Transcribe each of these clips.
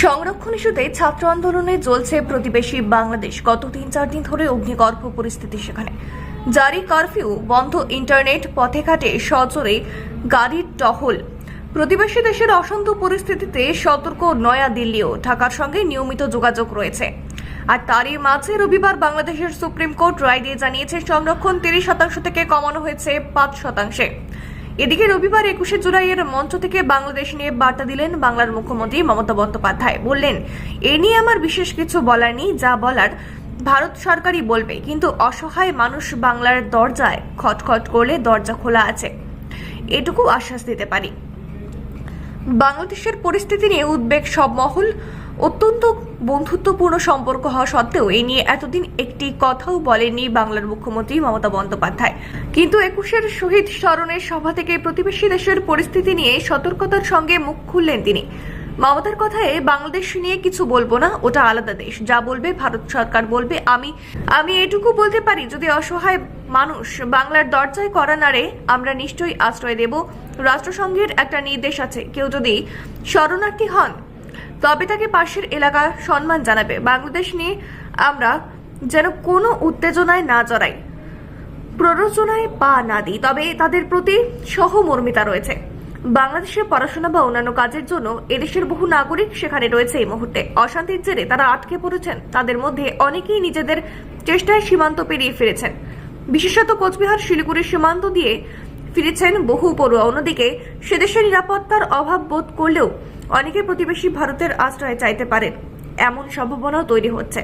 সংরক্ষণ ইস্যুতে ছাত্র আন্দোলনে জ্বলছে প্রতিবেশী বাংলাদেশ। গত তিন চার দিন ধরে অগ্নিগর্ভ পরিস্থিতি সেখানে। জারি কারফিউ, বন্ধ ইন্টারনেট, পথে ঘাটে সজোরে গাড়ির টহল। প্রতিবেশী দেশের অশান্ত পরিস্থিতিতে সতর্ক নয়া দিল্লিও ঢাকার সঙ্গে নিয়মিত যোগাযোগ রয়েছে। আর তারই মাঝে রবিবার বাংলাদেশের সুপ্রিম কোর্ট রায় দিয়ে জানিয়েছে, সংরক্ষণ তিরিশ শতাংশ থেকে কমানো হয়েছে পাঁচ শতাংশে। এদিকে রবিবার একুশে জুলাইয়ের মঞ্চ থেকে বাংলাদেশ নিয়ে বার্তা দিলেন বাংলার মুখ্যমন্ত্রী মমতা বন্দ্যোপাধ্যায়। বললেন, এ নিয়ে আমার বিশেষ কিছু বলার নেই, যা বলার ভারত সরকারই বলবে। কিন্তু অসহায় মানুষ বাংলার দরজায় খটখট করলে দরজা খোলা আছে। এটুকু আশ্বাস দিতে পারি। বাংলাদেশের পরিস্থিতি নিয়ে উদ্বেগ সব মহল। অত্যন্ত বন্ধুত্বপূর্ণ সম্পর্ক হওয়া সত্ত্বেও এ নিয়ে এতদিন একটি কথাও বলেননি বাংলার মুখ্যমন্ত্রী মমতা বন্দ্যোপাধ্যায়। কিন্তু একুশের শহীদ স্মরণের সভা থেকে প্রতিবেশী দেশের পরিস্থিতি নিয়ে সতর্কতার সঙ্গে মুখ খুললেন তিনি। মমতার কথায় বাংলাদেশ নিয়ে কিছু বলব না, ওটা আলাদা দেশ। যা বলবে ভারত সরকার বলবে, আমি আমি এটুকু বলতে পারি, যদি অসহায় মানুষ বাংলার দরজায় করা নাড়ে, আমরা নিশ্চয়ই আশ্রয় দেব। রাষ্ট্রসংঘের একটা নির্দেশ আছে, কেউ যদি শরণার্থী হন তবে তাকে পাশের এলাকা সম্মান জানাবে। বাংলাদেশ নিয়ে আমরা যেন কোনো উত্তেজনায় না জড়াই, প্ররোচনায় পা না দিই, তবে তাদের প্রতি সহমর্মিতা রয়েছে। বাংলাদেশে পড়াশোনা বা অন্যান্য কাজের জন্য এদেশের বহু নাগরিক সেখানে রয়েছে এই মুহূর্তে। অশান্তির জেরে তারা আটকে পড়েছেন। তাদের মধ্যে অনেকেই নিজেদের চেষ্টায় সীমান্ত পেরিয়ে ফিরেছেন। বিশেষত কোচবিহার, শিলিগুড়ির সীমান্ত দিয়ে ফিরেছেন বহু পড়ুয়া। অন্যদিকে সেদেশে নিরাপত্তার অভাব বোধ করলেও অনেকে প্রতিবেশী ভারতের আশ্রয় চাইতে পারেন। এমন সম্ভাবনাও তৈরি হচ্ছে।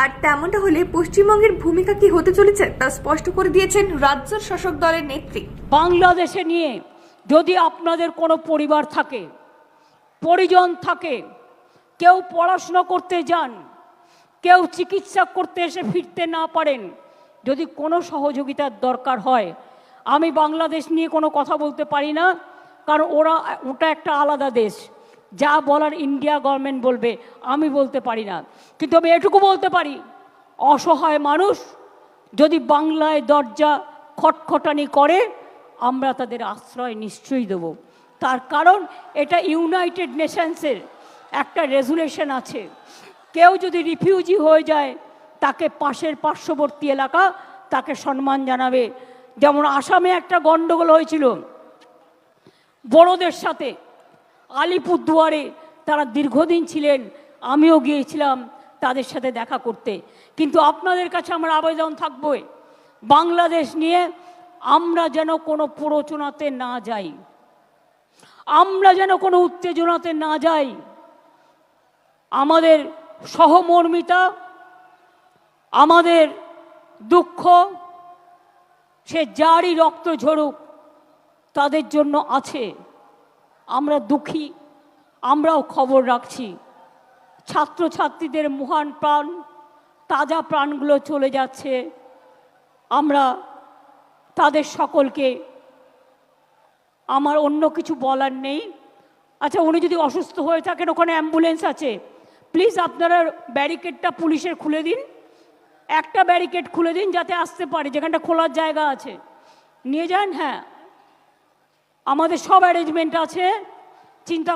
আর তেমনটা হলে পশ্চিমবঙ্গের ভূমিকা কি হতে চলেছে তা স্পষ্ট করে দিয়েছেন রাজ্যের শাসক দলের নেত্রী। বাংলাদেশে নিয়ে যদি আপনাদের কোনো পরিবার থাকে, পরিজন থাকে, কেউ পড়াশোনা করতে যান, কেউ চিকিৎসা করতে এসে ফিরতে না পারেন, যদি কোনো সহযোগিতার দরকার হয় আমি বাংলাদেশ নিয়ে কোনো কথা বলতে পারি না, কারণ ওরা, ওটা একটা আলাদা দেশ। যা বলার ইন্ডিয়া গভর্নমেন্ট বলবে, আমি বলতে পারি না। কিন্তু আমি এটুকু বলতে পারি, অসহায় মানুষ যদি বাংলায় দরজা খটখটানি করে, আমরা তাদের আশ্রয় নিশ্চয়ই দেব। তার কারণ এটা ইউনাইটেড নেশনসের একটা রেজুলেশন আছে। কেউ যদি রিফিউজি হয়ে যায়, তাকে পাশের পার্শ্ববর্তী এলাকা তাকে সম্মান জানাবে। যেমন আসামে একটা গণ্ডগোল হয়েছিল। বড়দের সাথে আলিপুরদুয়ারে তারা দীর্ঘদিন ছিলেন, আমিও গিয়েছিলাম তাদের সাথে দেখা করতে। কিন্তু আপনাদের কাছে আমার আবেদন থাকবে, বাংলাদেশ নিয়ে আমরা যেন কোনো প্ররোচনাতে না যাই। আমরা যেন কোনো উত্তেজনাতে না যাই। আমাদের সহমর্মিতা, আমাদের দুঃখ সে যারই রক্ত ঝরুক, তাদের জন্য আছে। আমরা দুঃখী, আমরাও খবর রাখছি। ছাত্রছাত্রীদের মহান প্রাণ, তাজা প্রাণগুলো চলে যাচ্ছে। আমরা তাদের সকলকে, আমার অন্য কিছু বলার নেই। আচ্ছা উনি যদি অসুস্থ হয়ে থাকেন, ওখানে অ্যাম্বুলেন্স আছে। প্লিজ আপনারা ব্যারিকেডটা পুলিশের খুলে দিন। একটা ব্যারিকেড খুলে দিন যাতে আসতে পারে, যেখানটা খোলার জায়গা আছে। নিয়ে যান হ্যাঁ। আমাদের সব অ্যারেঞ্জমেন্ট আছে। চিন্তা